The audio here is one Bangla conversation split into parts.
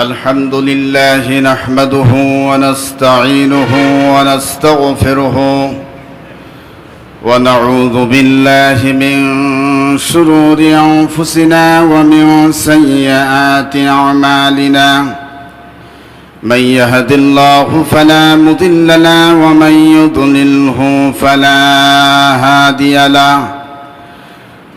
الحمد لله نحمده ونستعينه ونستغفره ونعوذ بالله من شرور أنفسنا ومن سيئات أعمالنا. من يهد الله فلا مضل له ومن يضلله فلا هادي له.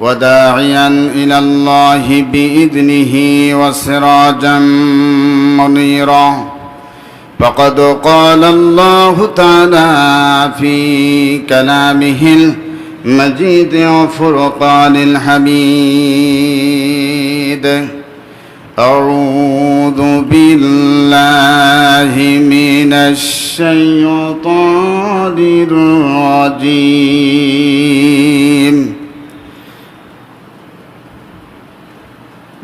وداعيا إلى الله بإذنه وسراجا منيرا. فقد قال الله تعالى في كلامه المجيد وفرقان الحميد. أعوذ بالله من الشيطان الرجيم.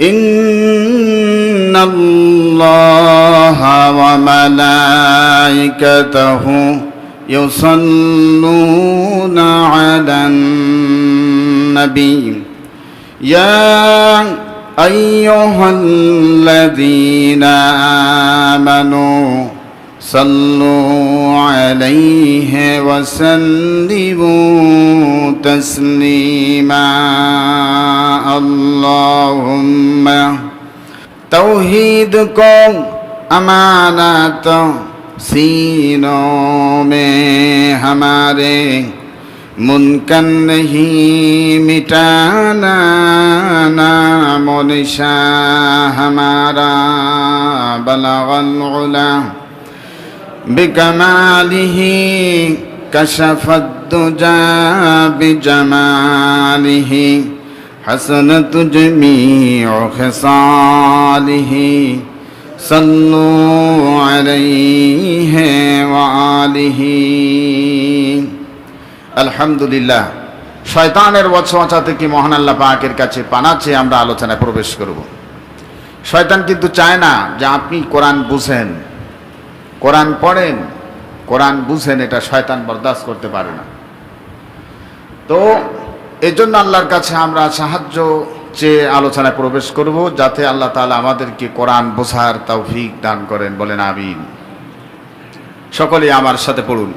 إن الله وملائكته يصلون على النبي يا أيها الذين آمنوا صلوا عليه وسلموا تسليما اللهم توحيدكم امانت سینوں میں ہمارے منکن نہیں مٹانا نام و نشا ہمارا بلغ العلا بكماله كشف الدجى بجماله حسنة جميع خصاله صلوا عليه وآله الحمد لله শয়তানের বছবাচা থেকে মহান আল্লাহ পাকের কাছে পানা চেয়ে আমরা আলোচনায় প্রবেশ করব শয়তান কিন্তু চায় না যে আপনি কোরআন বুঝেন কোরআন পড়েন কোরআন বুঝেন এটা শয়তান বরদাস্ত করতে পারে না তো এজন্য আল্লাহর কাছে আমরা সাহায্য চেয়ে আলোচনায় প্রবেশ করব যাতে আল্লাহ তাআলা আমাদেরকে কোরআন বোঝার তৌফিক দান করেন বলেন আমিন সকলে আমার সাথে পড়ুন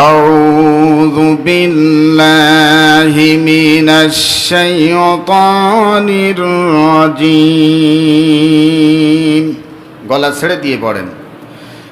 أعوذ بالله من الشيطان الرجيم গলা ছেড়ে দিয়ে পড়েন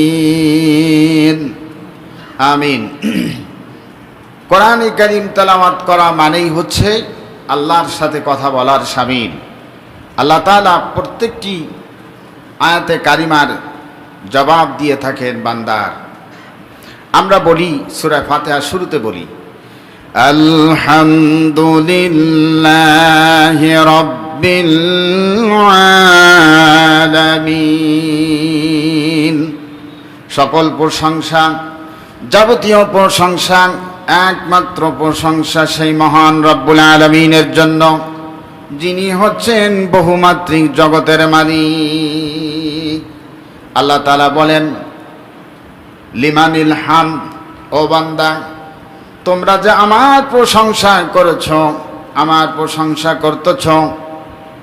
الضالين আমিন কোরআনে করিম তেলাওয়াত করা মানেই হচ্ছে আল্লাহর সাথে কথা বলার সামিল আল্লাহ তাআলা প্রত্যেকটি আয়াতে কারিমার জবাব দিয়ে থাকেন বান্দার আমরা বলি সূরা ফাতিহা শুরুতে বলি আলহামদুলিল্লাহি রাব্বিল আলামিন সকল প্রশংসা, যাবতীয় প্রশংসা, একমাত্র প্রশংসা সেই মহান রব্বুল আলমিনের জন্য, যিনি হচ্ছেন বহুমাত্রিক জগতের মালিক। আল্লাহ তালা বলেন, লিমানিল হাম, ও বান্দা, তোমরা যে আমার প্রশংসা করেছ, আমার প্রশংসা করতেছ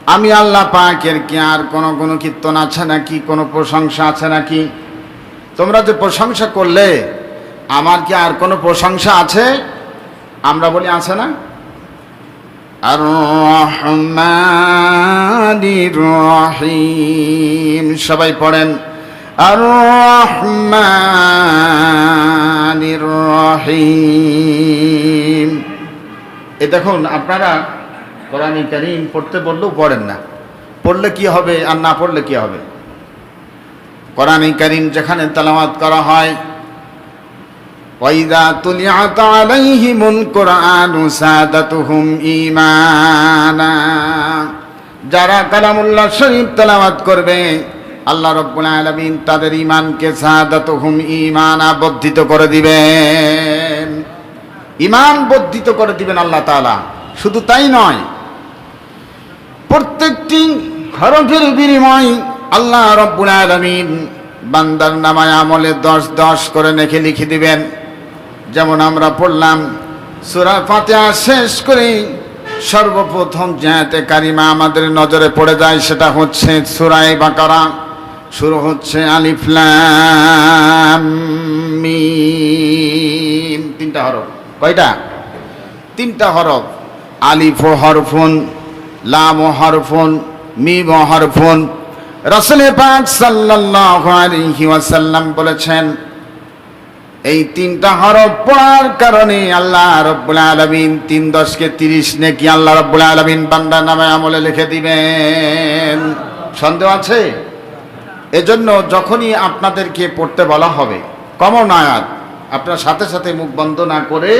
আমি আল্লাহ পাকের কি আর কোনো কোনো কীর্তন আছে নাকি? কোনো প্রশংসা আছে নাকি? তোমরা যে প্রশংসা করলে, আমার কি আর কোনো প্রশংসা আছে? আমরা বলি, আছে না? আর সবাই পড়েন আর এ দেখুন, আপনারা কোরআন কারিম পড়তে বললেও পড়েন না পড়লে কি হবে আর না পড়লে কি হবে কোরআন কারিম যেখানে তেলাওয়াত করা হয় وإذا تليت عليهم القرآن سادتهم إيمانا যারা কালামুল্লাহ শরীফ তেলাওয়াত করবে আল্লাহ রব্বুল আলামিন তাদের ইমানকে সাদাতুহুম ঈমানা বর্ধিত করে দিবেন ইমান বর্ধিত করে দিবেন আল্লাহ তাআলা শুধু তাই নয় প্রত্যেকটি হরফের বিনিময় আল্লাহ রব্বুল আলামিন বান্দার নামায় আমলে দশ দশ করে নেখে লিখে দিবেন। যেমন আমরা পড়লাম, সুরা ফাতিহা শেষ করে সর্বপ্রথম জাহাতে কারিমা আমাদের নজরে পড়ে যায়, সেটা হচ্ছে সুরাই বাকারা, শুরু হচ্ছে আলিফলাম তিনটা হরফ। কয়টা? তিনটা হরফ। আলিফ হরফুন। লাম হরফুন, মিম হরফুন। রসুল পাক সাল্লাল্লাহু আলাইহি ওয়াসাল্লাম বলেছেন, এই তিনটা হরফ পড়ার কারণে আল্লাহ রব্বুল আলমিন তিন দশকে তিরিশ নেকি আল্লাহ রব্বুল আলমিন বান্দা নামে আমলে লিখে দিবেন। সন্দেহ আছে? এজন্য যখনই আপনাদেরকে পড়তে বলা হবে, কমন আয়াত, আপনার সাথে সাথে মুখ বন্ধ না করে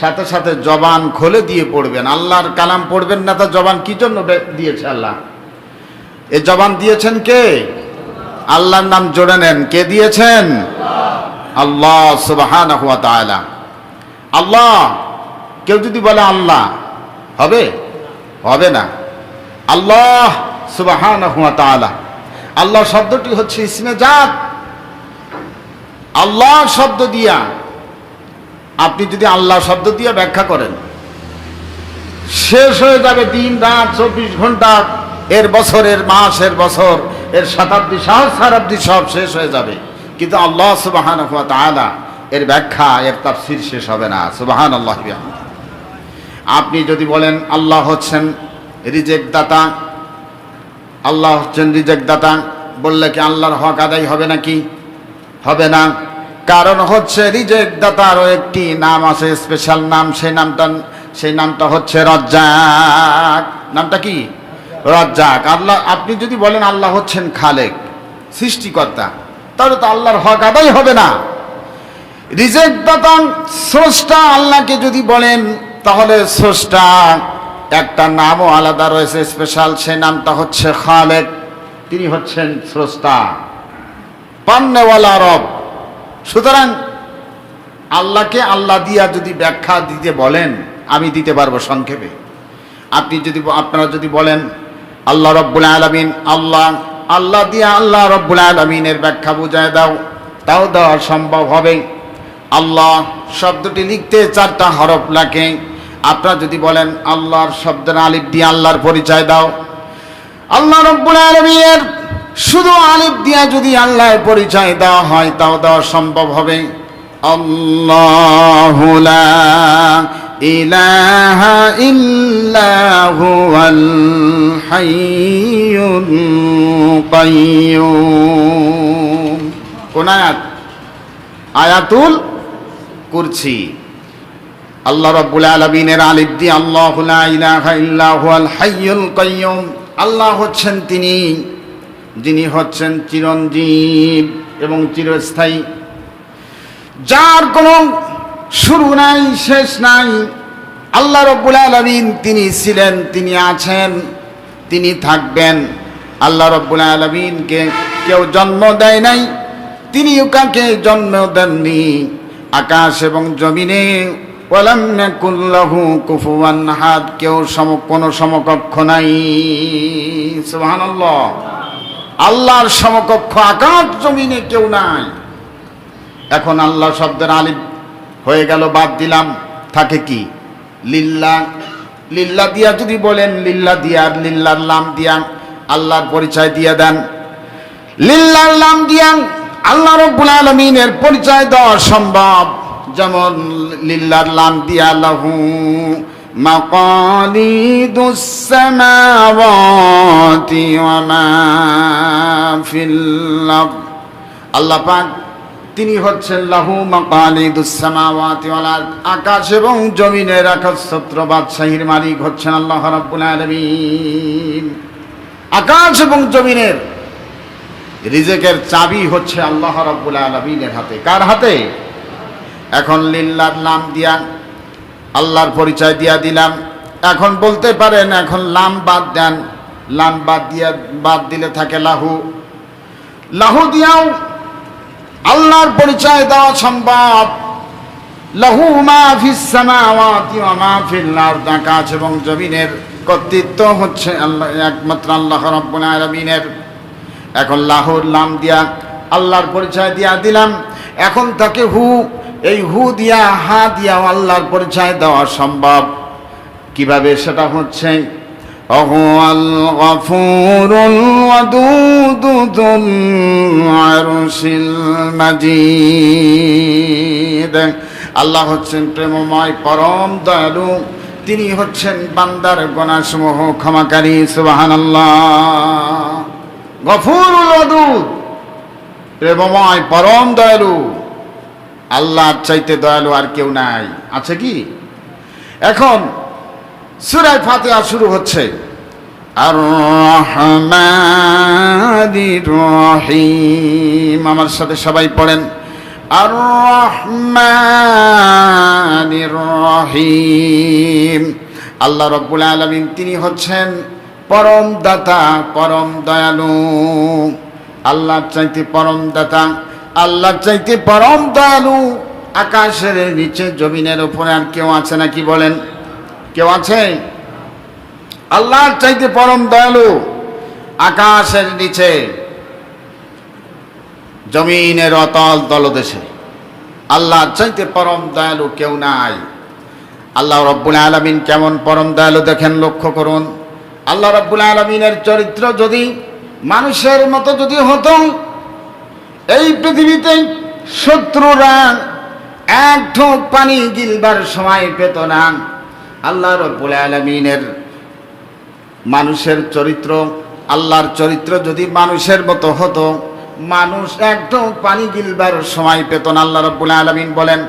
সাথে সাথে জবান খোলে দিয়ে পড়বেন। আল্লাহর কালাম পড়বেন না, তা জবান কি জন্য দিয়েছে আল্লাহ? এ জবান দিয়েছেন কে? আল্লাহর নাম জোড়ে নেন। কে দিয়েছেন? আল্লাহ সুবহানাহু ওয়া তাআলা। আল্লাহ, কেউ যদি বলে আল্লাহ, হবে? হবে না। আল্লাহ সুবহানাহু ওয়া তাআলা। আল্লাহ শব্দটি হচ্ছে ইসমে জাত। আল্লাহ শব্দ দিয়া আপনি যদি আল্লাহ শব্দ দিয়ে ব্যাখ্যা করেন, শেষ হয়ে যাবে দিন, রাত, চব্বিশ ঘণ্টা, এর বছর, এর মাস, এর বছর, এর শতাব্দী সহস্রাব্দী সব শেষ হয়ে যাবে। কিন্তু আল্লাহ সুবাহান তাআলা এর ব্যাখ্যা, এর তাফসির শেষ হবে না। সুবাহান আল্লাহ আপনি যদি বলেন, আল্লাহ হচ্ছেন রিজেক্ট দাতা, আল্লাহ হচ্ছেন রিজেক্ট দাতা, বললে কি আল্লাহর হক আদায় হবে নাকি? হবে না। কারণ হচ্ছে রিজেক্ট দাতারও একটি নাম আছে স্পেশাল নাম, সেই নামটা সেই নামটা হচ্ছে রজ্জাক। নামটা কি? রজ্জাক। আল্লাহ, আপনি যদি বলেন আল্লাহ হচ্ছেন খালেক, সৃষ্টিকর্তা, তাহলে তো আল্লাহর হক আদায় হবে না। রিজেক্ট দাতা স্রষ্টা আল্লাহকে যদি বলেন, তাহলে স্রষ্টা একটা নামও আলাদা রয়েছে স্পেশাল সেই নামটা হচ্ছে খালেক, তিনি হচ্ছেন স্রষ্টা। পান্নেওয়ালা রব সুতরাং আল্লাহকে আল্লাহ দিয়া যদি ব্যাখ্যা দিতে বলেন, আমি দিতে পারব সংক্ষেপে। আপনি যদি, আপনারা যদি বলেন, আল্লাহ রব্বুল আলমিন, আল্লাহ আল্লাহ দিয়ে আল্লাহ রব্বুল আলমিনের ব্যাখ্যা বুঝায় দাও, তাও দেওয়া সম্ভব হবে। আল্লাহ শব্দটি লিখতে চারটা হরফ লাগে। আপনারা যদি বলেন, আল্লাহর শব্দের আলিফ দিয়ে আল্লাহর পরিচয় দাও। আল্লাহ রব্বুল আলমিনের শুধু আলিফ দিয়া যদি আল্লাহর পরিচয় দেওয়া হয়, তাও দেওয়া সম্ভব হবে। আল্লাহ লা ইলাহা ইল্লা হুয়াল হাইয়ুল কাইয়্যুম কোন আয়াত? আয়াতুল কুরসি। আল্লাহ রাব্বুল আলামিনের আলিফ দিয়ে আল্লাহু লা ইলাহা ইল্লা হাইয়ুল কাইয়্যুম আল্লাহ হচ্ছেন তিনি যিনি হচ্ছেন চিরঞ্জীব এবং চিরস্থায়ী। যার কোনো শুরু নাই, শেষ নাই, আল্লাহ রব্বুল আলমিন তিনি ছিলেন, তিনি আছেন, তিনি থাকবেন। আল্লাহ রব্বুল আলমিনকে কেউ জন্ম দেয় নাই তিনি কাকে জন্ম দেননি? আকাশ এবং জমিনে কুফুয়ান হাত কেউ সম, কোনো সমকক্ষ নাই। সুবহানাল্লাহ। আল্লাহর সমকক্ষ আকাশ জমিনে কেউ নাই। এখন আল্লাহ শব্দের আলিফ হয়ে গেল, বাদ দিলাম। থাকে কি? লিল্লা। লিল্লা দিয়া যদি বলেন, লিল্লা দিয়ার লিল্লার লাম দিয়া, আল্লাহর পরিচয় দিয়ে দেন। লিল্লার লাম দিয়া আল্লাহ রব্বুল আলমিনের পরিচয় দেওয়া সম্ভব। যেমন লিল্লার লাম দিয়া লাহু সামাওয়াতি ওয়া মা ফিল আরদ আল্লাহ পাক, তিনি হচ্ছেন লাহু মাকালিদুস সামাওয়াতি ওয়াল আরদ। আকাশ এবং জমিনের আকাশছত্র বাদশাহীর মালিক হচ্ছেন আল্লাহ রাব্বুল আলামিন। আকাশ এবং জমিনের রিজেকের চাবি হচ্ছে আল্লাহ রাব্বুল আলামিনের হাতে। কার হাতে? এখন লিল্লার নাম দিয়া আল্লাহর পরিচয় দিয়া দিলাম। এখন বলতে পারেন, এখন লাম বাদ দেন। লাম বাদ দিয়া, বাদ দিলে থাকে লাহু। লাহু দিয়াও আল্লাহর পরিচয় দেওয়া সম্ভব। লাহু মা ফিস সামাওয়াতি ওয়া মা ফিল আরদ। আকাশ এবং জমিনের কর্তৃত্ব হচ্ছে আল্লাহ, একমাত্র আল্লাহ রাব্বুল আলামিনের। এখন লাহুর নাম দিয়া আল্লাহর পরিচয় দিয়া দিলাম। এখন তাকে হু এই হু দিয়া হা দিয়া আল্লাহর পরিচয় দেওয়া সম্ভব কিভাবে সেটা হচ্ছে وهو الغفور الودود ذو العرش المجيد আল্লাহ হচ্ছেন প্রেমময় পরম দয়ালু তিনি হচ্ছেন বান্দার গণাসমূহ ক্ষমাকারী সুবাহান আল্লাহ গফুর ওদুদ প্রেমময় পরম দয়ালু আল্লাহর চাইতে দয়ালু আর কেউ নাই। আছে কি? এখন সুরায় ফাতিহা শুরু হচ্ছে। আর রহিম আমার সাথে সবাই পড়েন। আর রহিম আল্লাহ রব্বুল আলমিন তিনি হচ্ছেন পরম দাতা পরম দয়ালু। আল্লাহর চাইতে পরম দাতা আল্লাহর চাইতে পরম দয়ালু আকাশের নিচে, জমিনের উপরে। আর কেউ আছে নাকি বলেন? কেউ আছে? আল্লাহর চাইতে পরম দয়ালু আকাশের নিচে, জমিনের অতল তলদেশে। আল্লাহর চাইতে পরম দয়ালু কেউ নাই। আল্লাহ রব্বুল আলমিন কেমন পরম দয়ালু দেখেন লক্ষ্য করুন। আল্লাহ রব্বুল আলমিনের চরিত্র যদি মানুষের মতো যদি হতো এই পৃথিবীতে শত্রুরা এক ঠোক পানি গিলবার সময় পেত না। আল্লাহ রব্বুল আলমিনের মানুষের চরিত্র, আল্লাহর চরিত্র যদি মানুষের মতো হতো, মানুষ একদম পানি গিলবার সময় পেত না। আল্লাহ রব্বুল আলমিন বলেন,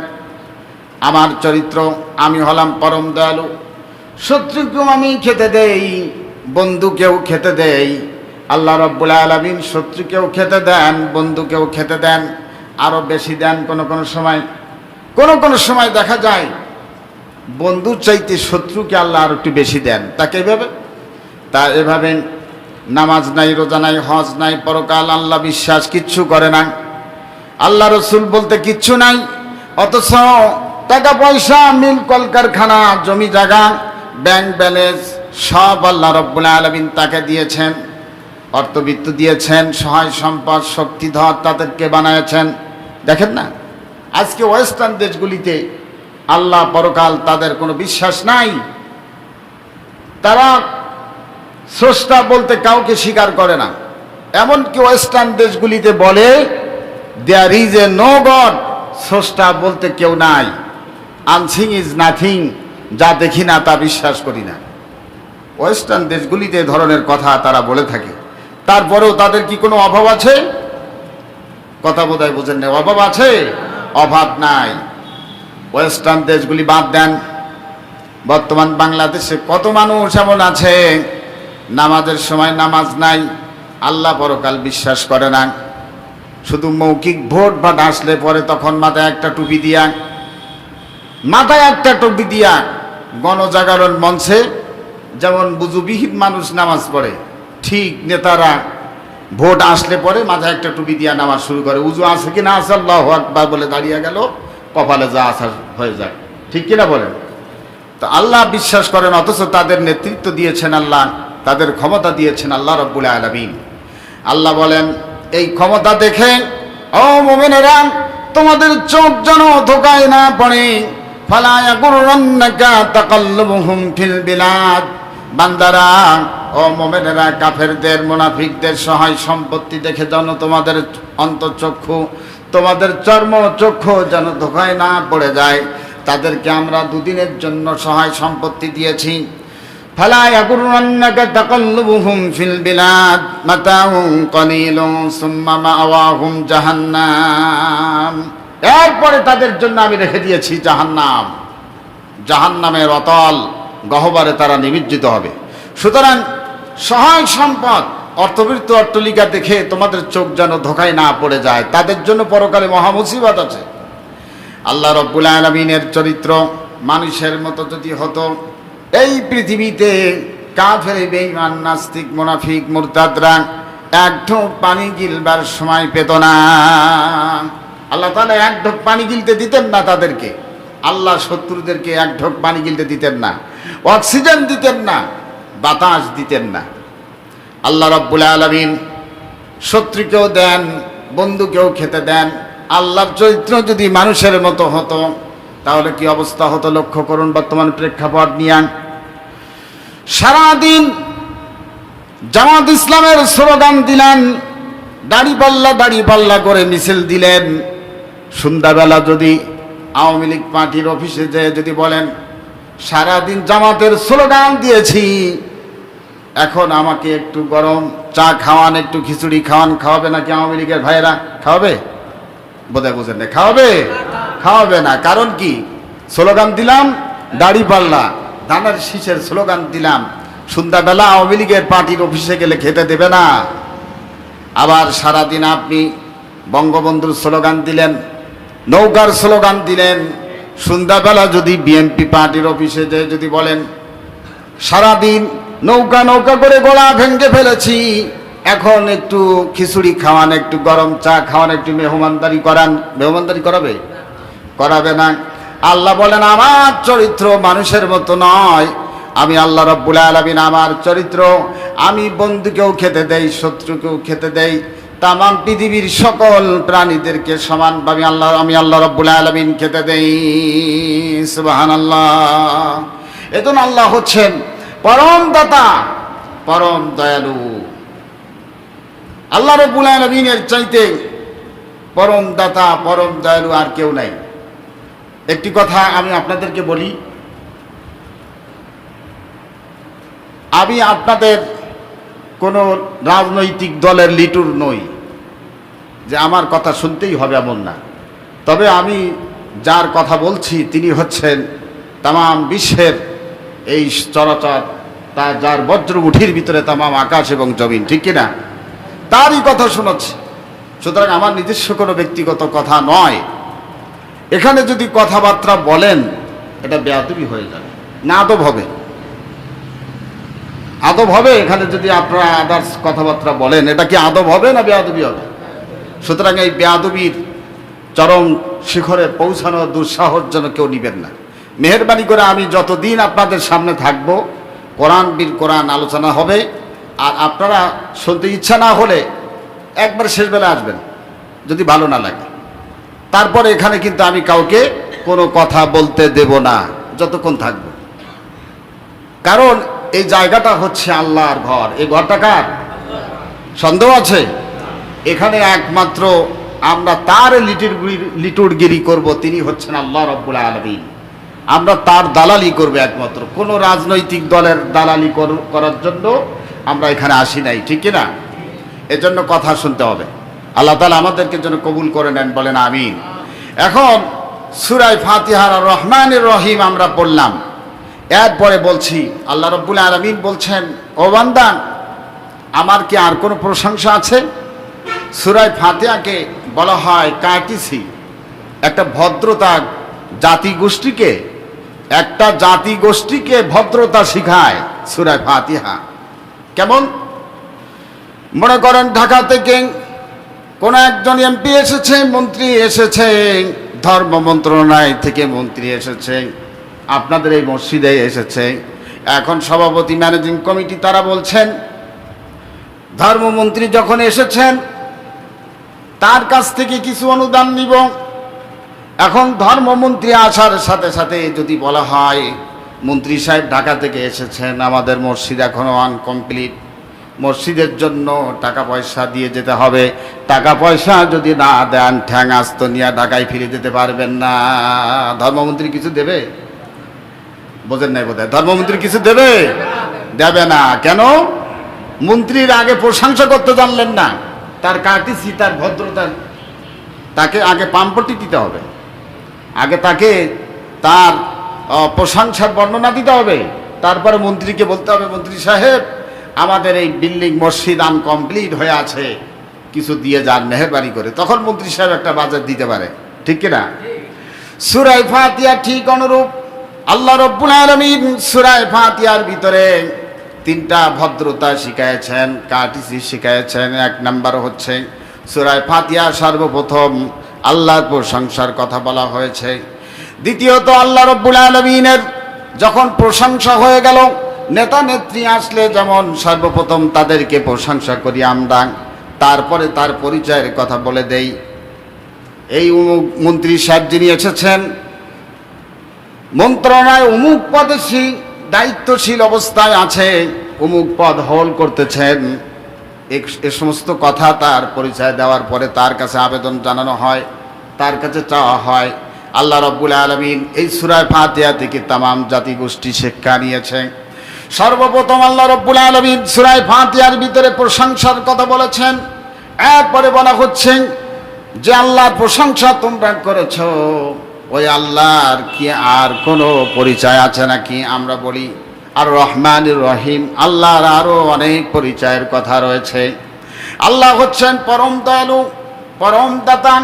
আমার চরিত্র, আমি হলাম পরম দয়ালু। শত্রুকেও আমি খেতে দেই, বন্ধুকেও খেতে দেই। আল্লাহ রব্বুল আলমিন শত্রুকেও খেতে দেন, বন্ধুকেও খেতে দেন আরও বেশি দেন কোনো কোনো সময়। কোনো কোনো সময় দেখা যায় বন্ধুর চাইতে শত্রুকে আল্লাহ আর একটু বেশি দেন। তাকে এভাবে? তা এভাবে নামাজ নাই, রোজা নাই, হজ নাই, পরকাল, আল্লাহ বিশ্বাস কিচ্ছু করে না। আল্লাহ রসুল বলতে কিচ্ছু নাই, অথচ টাকা পয়সা মিল, কলকারখানা জমি জায়গা ব্যাংক ব্যালেন্স সব আল্লাহ রব্বুল আলমিন তাকে দিয়েছেন। অর্থবিত্ত দিয়েছেন, সহায় সম্পদ, শক্তিধর তাদেরকে বানায়ছেন। দেখেন না? আজকে ওয়েস্টার্ন দেশগুলিতে আল্লাহ পরকাল তাদের কোনো বিশ্বাস নাই। তারা স্রষ্টা বলতে কাউকে স্বীকার করে না। এমনকি ওয়েস্টার্ন দেশগুলিতে বলে there is a no god স্রষ্টা বলতে কেউ নাই। আনসিং ইজ নাথিং যা দেখি না তা বিশ্বাস করি না। ওয়েস্টার্ন দেশগুলিতে ধরনের কথা তারা বলে থাকে। তারপরেও তাদের কি কোনো অভাব আছে? কথা বোধহয় বোঝেন না অভাব আছে? অভাব নাই। ওয়েস্টার্ন দেশগুলি বাদ দেন। বর্তমান বাংলাদেশে কত মানুষ এমন আছে? নামাজের সময় নামাজ নাই। আল্লাহ পরকাল বিশ্বাস করে না। শুধু মৌখিক ভোট বা আসলে পরে তখন মাথায় একটা টুপি দিয়া, মাথায় একটা টুপি দিয়া গণজাগরণ মঞ্চে যেমন বুজুবিহীন মানুষ নামাজ পড়ে ঠিক নেতারা ভোট আসলে পরে মাথায় একটা টুপি দিয়ে নামাজ শুরু করে। উজু আছে কি না আছে? আল্লাহ আকবার বলে দাঁড়িয়ে গেল। কপালে যা আসার হয়ে যায়। ঠিক কিনা বলেন? তো আল্লাহ বিশ্বাস করেন, অথচ তাদের নেতৃত্ব দিয়েছেন আল্লাহ, তাদের ক্ষমতা দিয়েছেন আল্লাহ রব্বুল আলমিন। আল্লাহ বলেন, এই ক্ষমতা দেখে, ও মোমেনেরা, তোমাদের চোখ যেন ধোকায় না পড়ে। ফালায়া গুরুন্নাকা তাকাল্লুবুহুম বান্দারা ও মোমেনেরা, কাফেরদের, মুনাফিকদের সহায় সম্পত্তি দেখে যেন তোমাদের অন্তঃচক্ষু, তোমাদের চর্ম চক্ষু যেন ধোকায় না পড়ে যায়। তাদেরকে আমরা দুদিনের জন্য সহায় সম্পত্তি দিয়েছি। ফালা ইয়াগুরুন্নাকা তাকাল্লুবুহুম ফিল বিলাদ মাতাউন কলিলুন, সুম্মা মাওয়াহুম জাহান্নাম। এরপরে তাদের জন্য আমি রেখে দিয়েছি জাহান্নাম। জাহান্নামের অতল গহ্বরে তারা নিমজ্জিত হবে। সুতরাং সহায় সম্পদ। অর্থবৃত্ত অট্টলিকা দেখে তোমাদের চোখ যেন ধোকায় না পড়ে যায়। তাদের জন্য পরকালে মহামুসিবত আছে। আল্লাহ রব্বুল আলমিনের চরিত্র মানুষের মতো যদি হতো, এই পৃথিবীতে কাফের, বেঈমান, নাস্তিক, মোনাফিক, মুরতাদরা এক ঢোক পানি গিলবার সময় পেত না। আল্লাহ তাহলে এক ঢোক পানি গিলতে দিতেন না তাদেরকে। আল্লাহ শত্রুদেরকে এক ঢোক পানি গিলতে দিতেন না। অক্সিজেন দিতেন না। বাতাস দিতেন না। আল্লাহ রব্বুল আলমিন শত্রুকেও দেন, বন্ধুকেও খেতে দেন। আল্লাহর চরিত্র যদি মানুষের মতো হতো, তাহলে কি অবস্থা হতো লক্ষ্য করুন বর্তমান প্রেক্ষাপট নিয়ে। সারাদিন জামাত ইসলামের স্লোগান দিলেন, দাড়ি পাল্লা দাড়ি পাল্লা করে মিছিল দিলেন। সন্ধ্যাবেলা যদি আওয়ামী লীগ পার্টির অফিসে যেয়ে যদি বলেন, সারাদিন জামাতের স্লোগান দিয়েছি এখন আমাকে একটু গরম চা খাওয়ান, একটু খিচুড়ি খাওয়ান, খাওয়াবে নাকি আওয়ামী লীগের ভাইয়েরা? খাওয়াবে? বোধহয় বুঝেন না খাওয়াবে? খাওয়াবে না। কারণ কি? স্লোগান দিলাম, দাড়ি পাল্লা। ধানের শীষের স্লোগান দিলাম। সন্ধ্যাবেলা আওয়ামী লীগের পার্টির অফিসে গেলে খেতে দেবে না। আবার সারাদিন আপনি বঙ্গবন্ধুর স্লোগান দিলেন, নৌকার স্লোগান দিলেন। সন্ধ্যাবেলা যদি বিএনপি পার্টির অফিসে যে যদি বলেন, সারাদিন নৌকা নৌকা করে গোলা ভেঙে ফেলেছি। এখন একটু খিচুড়ি খাওয়ান, একটু গরম চা খাওয়ান, একটু মেহমানদারি করান। মেহমানদারি করাবে? করাবে না। আল্লাহ বলেন, আমার চরিত্র মানুষের মতো নয়। আমি আল্লাহ রব্বুল আলমিন, আমার চরিত্র। আমি বন্ধুকেও খেতে দেই, শত্রুকেও খেতে দেই। তামাম পৃথিবীর সকল প্রাণীদেরকে সমানভাবে আল্লাহ, আমি আল্লাহ রব্বুল আলমিন খেতে দেই। সুবাহান আল্লাহ এজন্য আল্লাহ হচ্ছেন পরম দাতা, পরম দয়ালু। আল্লাহ রব্বুল আলমিনের চাইতে পরম দাতা, পরম দয়ালু আর কেউ নাই। একটি কথা আমি আপনাদেরকে বলি। আমি আপনাদের কোনো রাজনৈতিক দলের লিটুর নই, যে আমার কথা শুনতেই হবে এমন না। তবে আমি যার কথা বলছি, তিনি হচ্ছেন তাম বিশ্বের এই চরাচর, তা যার বজ্র বজ্রমুঠির ভিতরে তামাম আকাশ এবং জমিন, ঠিক কিনা? তারই কথা শোনাচ্ছি সুতরাং আমার নিজস্ব কোনো ব্যক্তিগত কথা নয়। এখানে যদি কথাবার্তা বলেন, এটা বেয়াদবি হয়ে যাবে। না আদব হবে। আদব হবে, এখানে যদি আপনারা আদার্স কথাবার্তা বলেন, এটা কি আদব হবে না বেয়াদবি হবে? সুতরাং এই বেয়াদবির চরম শিখরে পৌঁছানোর দুঃসাহস যেন কেউ নিবেন না। মেহরবানি করে আমি যতদিন আপনাদের সামনে থাকব, কোরআন বীর কোরআন আলোচনা হবে, আর আপনারা শুনতে ইচ্ছা না হলে একবার শেষ বেলা আসবেন, যদি ভালো না লাগে। তারপরে এখানে কিন্তু আমি কাউকে কোনো কথা বলতে দেব না, যতক্ষণ থাকব। কারণ এই জায়গাটা হচ্ছে আল্লাহর ঘর। এই ঘরটা কার? সন্দেহ আছে? এখানে একমাত্র আমরা তার লিটির লিটুরগিরি করব, তিনি হচ্ছেন আল্লাহ রব্বুল আলমিন। আমরা তার দালালি করবে একমাত্র। কোনো রাজনৈতিক দলের দালালি কর- করার জন্য আমরা এখানে আসি নাই, ঠিক না? এজন্য কথা শুনতে হবে। আল্লাহ তালা আমাদেরকে যেন কবুল করে নেন, বলেন আমিন। এখন সুরাই ফাতিহার রহমানের রহিম আমরা পড়লাম। এরপরে বলছি, আল্লাহ রব্বুল আলমিন বলছেন, ও বান্দান আমার কি আর কোনো প্রশংসা আছে? সুরাই ফাতিহাকে বলা হয় কাটিসি একটা ভদ্রতা জাতি গোষ্ঠীকে একটা জাতি গোষ্ঠীকে ভদ্রতা শিখায় সুরায় ফাতিহা। কেমন? মনে করেন ঢাকা থেকে কোন একজন এমপি এসেছে, মন্ত্রী এসেছে, ধর্ম মন্ত্রণালয় থেকে মন্ত্রী এসেছে, আপনাদের এই মসজিদে এসেছে। এখন সভাপতি, ম্যানেজিং কমিটি, তারা বলছেন, ধর্মমন্ত্রী যখন এসেছেন, তার কাছ থেকে কিছু অনুদান নিব। এখন ধর্মমন্ত্রী আসার সাথে সাথে যদি বলা হয়, মন্ত্রী সাহেব ঢাকা থেকে এসেছেন, আমাদের মসজিদ এখনও আনকমপ্লিট মসজিদের জন্য টাকা পয়সা দিয়ে যেতে হবে। টাকা পয়সা যদি না দেন ঠ্যাং আস্ত নিয়ে ঢাকায় ফিরে যেতে পারবেন না। ধর্মমন্ত্রী কিছু দেবে? বোঝেন নাই বোধ ধর্মমন্ত্রী কিছু দেবে? দেবে না। কেন? মন্ত্রীর আগে প্রশংসা করতে জানলেন না। তার কাটিসি তার ভদ্রতা, তাকে আগে পাম্পটি দিতে হবে। আগে তাকে তার প্রশংসার বর্ণনা দিতে হবে। তারপরে মন্ত্রীকে বলতে হবে, মন্ত্রী সাহেব, আমাদের এই বিল্ডিং মসজিদ আনকমপ্লিট হয়ে আছে। কিছু দিয়ে যান, মেহরবানি করে। তখন মন্ত্রী সাহেব একটা বাজার দিতে পারে। ঠিক কিনা? সুরাই ফাতিয়া ঠিক অনুরূপ। আল্লাহ রব্বুল আলমিন সুরাই ফাতিয়ার ভিতরে তিনটা ভদ্রতা শিখাইছেন, কাটিসি শিখাইছেন। এক নাম্বার হচ্ছে, সুরায় ফাতিয়া সর্বপ্রথম আল্লাহর প্রশংসার কথা বলা হয়েছে। দ্বিতীয়ত, আল্লাহ রব্বুল আলমিনের যখন প্রশংসা হয়ে গেল, নেতা নেত্রী আসলে যেমন সর্বপ্রথম তাদেরকে প্রশংসা করি আমরা, তারপরে তার পরিচয়ের কথা বলে দেই। এই অমুক মন্ত্রী সাহেব যিনি এসেছেন মন্ত্রণায় অমুক পদে দায়িত্বশীল অবস্থায় আছে অমুক পদ হল করতেছেন। এ- সমস্ত কথা তার পরিচয় দেওয়ার পরে তার কাছে আবেদন জানানো হয়, তার কাছে চাওয়া হয়, আল্লাহ রব্বুল আলমিন এই সুরায় ফাতিয়া থেকে তামাম জাতি গোষ্ঠী শিক্ষা নিয়েছে। সর্বপ্রথম আল্লাহ রব্বুল আলমিন সুরায় ফাতিয়ার ভিতরে প্রশংসার কথা বলেছেন। এরপরে বলা হচ্ছে যে, আল্লাহর প্রশংসা তোমরা করেছ। ওই আল্লাহর কি আর কোনো পরিচয় আছে নাকি আমরা বলি? আর রহমান রহিম, আল্লাহর আরও অনেক পরিচয়ের কথা রয়েছে। আল্লাহ হচ্ছেন পরম দয়ালু, পরম দাতান।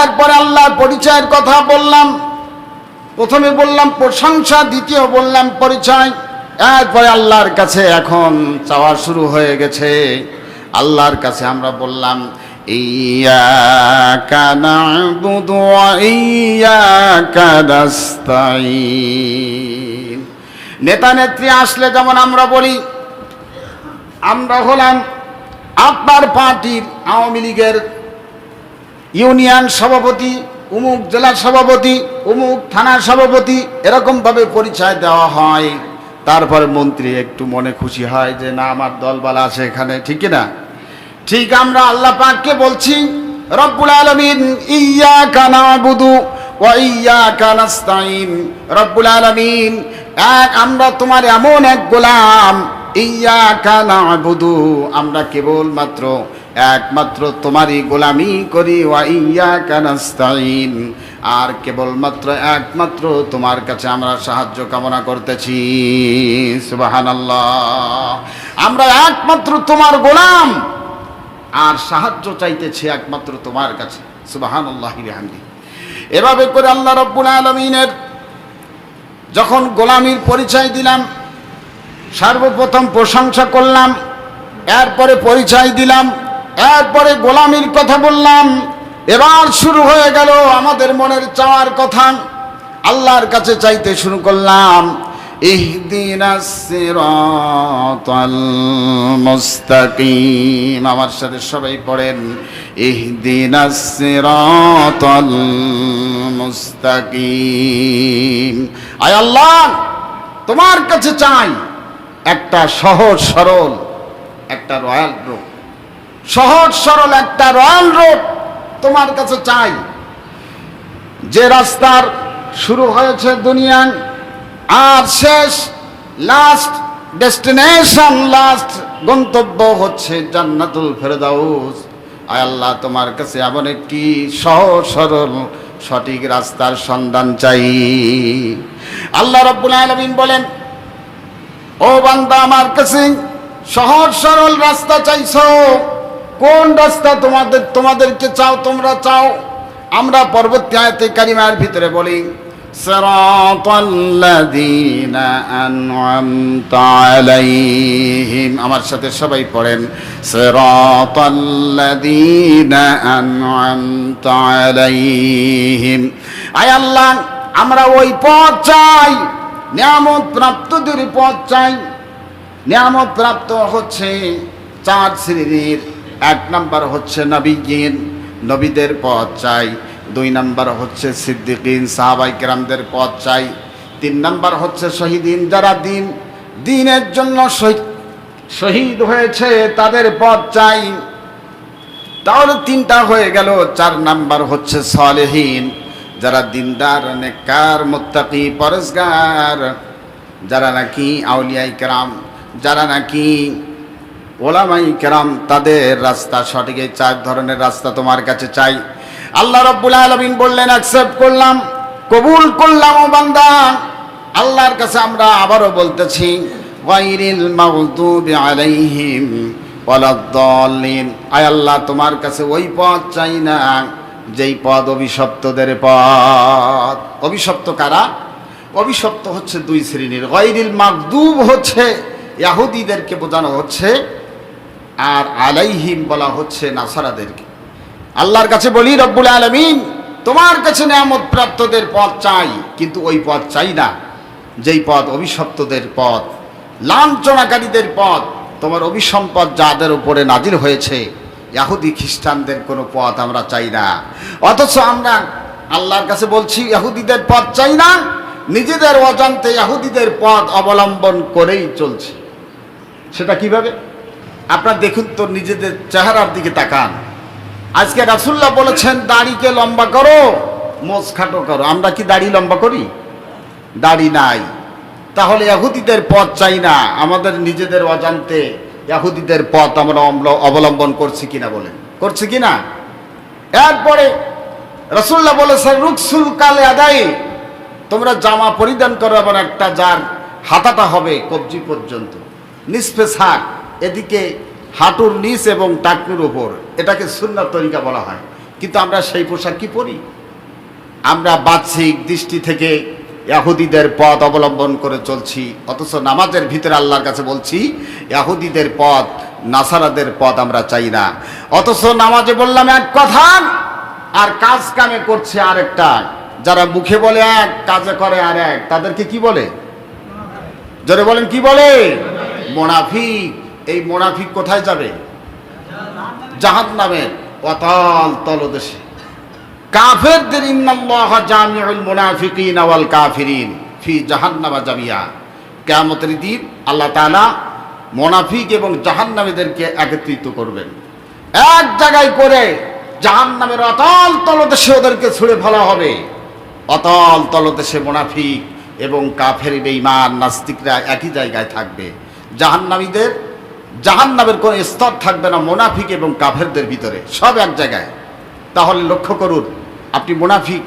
এরপরে আল্লাহর পরিচয়ের কথা বললাম। প্রথমে বললাম প্রশংসা, দ্বিতীয় বললাম পরিচয়। এরপরে আল্লাহর কাছে এখন চাওয়া শুরু হয়ে গেছে। আল্লাহর কাছে আমরা বললাম ইয়াকা নাস্তাঈন। নেতা নেত্রী আসলে যেমন আমরা বলি, আমরা হলাম আপনার পার্টির আওয়ামী লীগের ইউনিয়ন সভাপতি, উমুক জেলার সভাপতি, উমুক থানার সভাপতি, এরকমভাবে পরিচয় দেওয়া হয়। তারপরে মন্ত্রী একটু মনে খুশি হয় যে, না, আমার দলবালা আছে এখানে। ঠিক না ঠিক আমরা আল্লাহ পাককে বলছি, রব্বুল আলমিন ইয়া কানা বুধু এক, আমরা তোমার এমন এক গোলাম ইয়া কানা বুধু আমরা কেবল মাত্র একমাত্র তোমারই গোলামি করি, ওয়া ইয়া কানাস্তাইন আর কেবলমাত্র একমাত্র তোমার কাছে আমরা সাহায্য কামনা করতেছি। সুবহানাল্লাহ। আমরা একমাত্র তোমার গোলাম। আর সাহায্য চাইতেছি একমাত্র তোমার কাছে। সুবাহান আল্লাহ এভাবে করে আল্লাহ রব্বুল আলমিনের যখন গোলামির পরিচয় দিলাম, সর্বপ্রথম প্রশংসা করলাম, এরপরে পরিচয় দিলাম, এরপরে গোলামির কথা বললাম। এবার শুরু হয়ে গেল আমাদের মনের চাওয়ার কথা। আল্লাহর কাছে চাইতে শুরু করলাম। মুস্তাকিম। আমার সাথে সবাই পড়েন। ইহদিন মুস্তাকিম। আয় আল্লাহ, তোমার কাছে চাই একটা সহজ সরল, একটা রয়্যাল রোড। সহজ সরল একটা রয়্যাল রোড তোমার কাছে চাই। যে রাস্তার শুরু হয়েছে দুনিয়ায় আর শেষ লাস্ট ডেস্টিনেশন লাস্ট গন্তব্য হচ্ছে জান্নাতুল ফেরদাউস। আয় আল্লাহ, তোমার কাছে এমন একটি সহজ, সরল, সঠিক রাস্তার সন্ধান চাই। আল্লাহ রব্বুল আলামিন বলেন, ও বান্দা, আমার কাছে সহজ, সরল রাস্তা চাইছো। কোন রাস্তা তোমাদের, তোমাদেরকে চাও, তোমরা চাও? আমরা পরবর্তী আয়তে কারিমার ভিতরে বলি صراط الذين أنعمت عليهم আমার সাথে সবাই পড়েন صراط الذين أنعمت عليهم আয় আল্লাহ আমরা ওই পথ চাই নিয়ামত প্রাপ্তদের পথ চাই নিয়ামত প্রাপ্ত হচ্ছে চার শ্রেণীর এক নাম্বার হচ্ছে নবীগিন নবীদের পথ চাই দুই নাম্বার হচ্ছে সিদ্দিকিন, সাহাবাই কেরামদের পথ চাই। তিন নাম্বার হচ্ছে শহীদিন, যারা দিন, দিনের জন্য শহীদ হয়েছে, তাদের পথ চাই। তাহলে তিনটা হয়ে গেল। চার নাম্বার হচ্ছে সলেহীন, যারা দিনদার নেকার মোত্তাকি, পরেশগার, যারা নাকি আউলিয়াই কেরাম, যারা নাকি ওলামাই কেরাম, তাদের রাস্তা সঠিক চার ধরনের রাস্তা তোমার কাছে চাই। আল্লাহ রব্বুল আলমিন বললেন অ্যাকসেপ্ট করলাম, কবুল করলাম, ও বান্দা। আল্লাহর কাছে আমরা আবারও বলতেছি ওয়াইরিল মাগদুবি আলাইহিম ওয়ালাদ্দাল্লিন। আয় আল্লাহ, তোমার কাছে ওই পথ চাই না, যেই পদ অভিশপ্তদের পথ। অভিশপ্ত কারা? অভিশপ্ত হচ্ছে দুই শ্রেণির। গৈরিল মাগদুব হচ্ছে ইয়াহুদিদেরকে বোঝানো হচ্ছে, আর আলাইহিম বলা হচ্ছে নাসারাদেরকে। আল্লাহর কাছে বলি, রব্বুল আলমিন, তোমার কাছে নিয়ামত প্রাপ্তদের পথ চাই, কিন্তু ওই পথ চাই না। যেই পথ অভিশপ্তদের পথ, লাঞ্ছনাকারীদের পথ, তোমার অভিসম্পদ যাদের উপরে নাজির হয়েছে, ইয়াহুদি খ্রিস্টানদের কোনো পথ আমরা চাই না। অথচ আমরা আল্লাহর কাছে বলছি, ইয়াহুদিদের পথ চাই না, নিজেদের অজান্তে ইয়াহুদিদের পথ অবলম্বন করেই চলছে। সেটা কীভাবে? আপনার দেখুন তো নিজেদের চেহারার দিকে তাকান। আজকে রাসুল্লাহ বলেছেন, দাড়িকে লম্বা করো, মোজ খাটো করো। আমরা কি দাড়ি লম্বা করি? দাড়ি নাই। তাহলে ইয়াহুদিদের পথ চাই না। আমাদের নিজেদের অজান্তে ইয়াহুদিদের পথ আমরা অবলম্বন করছি কিনা বলেন। করছি কিনা? এরপরে রসুল্লাহ বলেছেন, রুকসুল কালে আদায় তোমরা জামা পরিধান করো এমন একটা যার হাতাটা হবে কবজি পর্যন্ত। নিষ্পে শাক এদিকে হাঁটুর নিচ এবং টাকনুর ওপর এটাকে সুন্নার তরিকা বলা হয়। কিন্তু আমরা সেই পোশাক কি পরি? আমরা বাহ্যিক দৃষ্টি থেকে ইয়াহুদিদের পথ অবলম্বন করে চলছি, অথচ নামাজের ভিতরে আল্লাহর কাছে বলছি, ইয়াহুদিদের পথ, নাসারাদের পথ আমরা চাই না। অথচ নামাজে বললাম এক কথা, আর কাজ কামে করছে আরেকটা। যারা মুখে বলে এক, কাজে করে আর এক তাদেরকে কি বলে? জোরে বলেন, কি বলে? মোনাফিক। এই মোনাফিক কোথায় যাবে? জাহান নামে অতল তলদেশে। কাফেরদের ইন্নাল্লাহ জামিউল মুনাফিকিন ওয়াল কাফিরিন ফি জাহান্নামা জামিয়া। কিয়ামতের দিন আল্লাহ তাআলা মুনাফিক এবং জাহান্নামীদেরকে একত্রিত করবেন। এক জায়গায় করে জাহান্নামের অতল তলদেশে ওদেরকে ছুঁড়ে ফেলা হবে। অতল তলদেশে মুনাফিক এবং কাফের বেঈমান নাস্তিকরা একই জায়গায় থাকবে। জাহান্নামীদের জাহান্নামের কোনো স্তর থাকবে না মোনাফিক এবং কাফেরদের ভিতরে, সব এক জায়গায়। তাহলে লক্ষ্য করুন, আপনি মোনাফিক,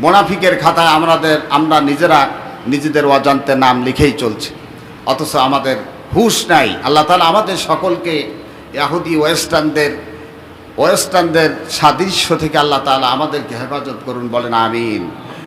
মোনাফিকের খাতায় আমাদের, আমরা নিজেরা নিজেদের অজান্তে নাম লিখেই চলছি। অথচ আমাদের হুশ নাই। আল্লাহ তালা আমাদের সকলকে ইয়াহুদি ওয়েস্টার্নদের ওয়েস্টার্নদের সাদৃশ্য থেকে আল্লাহ তালা আমাদেরকে হেফাজত করুন, বলেন আমিন।